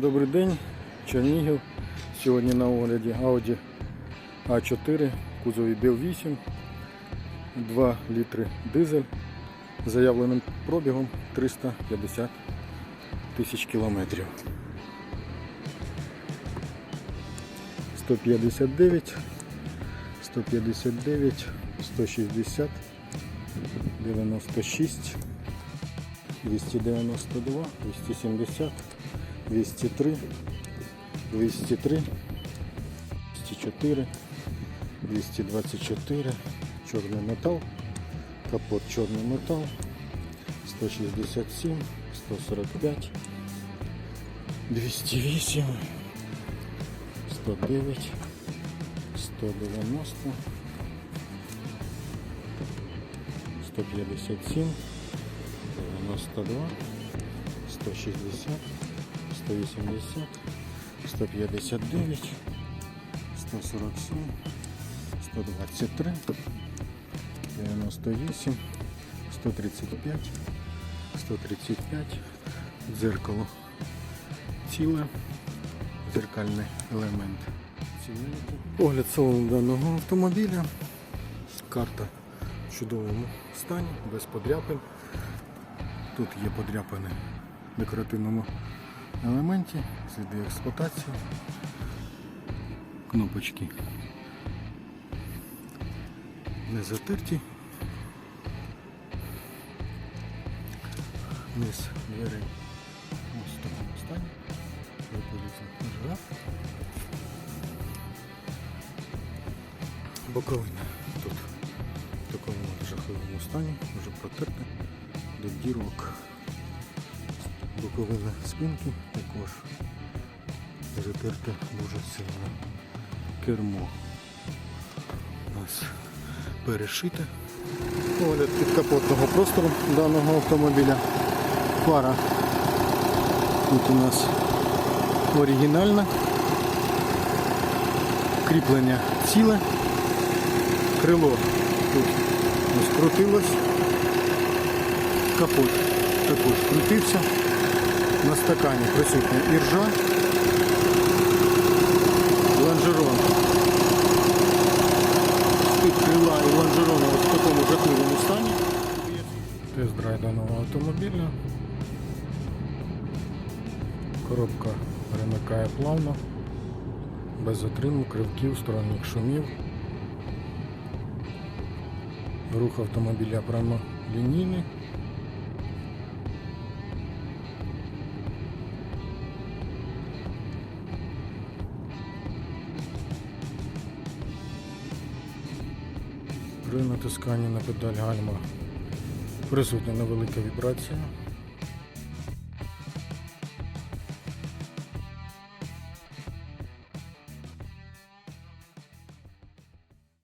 Добрий день, Чернігів. Сьогодні на огляді Audi A4, в кузові BIL8, 2 літри дизель з заявленим пробігом 350 тисяч кілометрів. 159, 159, 160, 96, 292, 270, 203, 203, 204, 224, чорний метал, капот чорний метал, 167, 145, 208, 109, 190, 157, 92, 160, 180, 159, 147, 123, 98, 135, 135, дзеркало ціле, дзеркальний елемент. ціленький. Огляд салону даного автомобіля. Карта в чудовому стані, без подряпин. Тут є подряпини в декоративному елементі, сліди експлуатації, кнопочки не затерті. Низ дверей ось в такому стані. Виполізна жара. Боковина тут в такому жахливому стані, вже протерта до дірок. Боковина спинки також затерте дуже сильно. Кермо у нас перешите. Огляд підкапотного простору даного автомобіля. Фара тут у нас оригінальна. Кріплення ціле. Крило тут ось крутилось. Капот також крутився. На стакані присутня іржа. Лонжерон. Тут крила і лонжерона в такому жахливому стані. Тест-драйв даного автомобіля. Коробка перемикає плавно, без затримок, ривків, сторонніх шумів. Рух автомобіля прямолінійний. При натисканні на педаль гальма присутня невелика вібрація.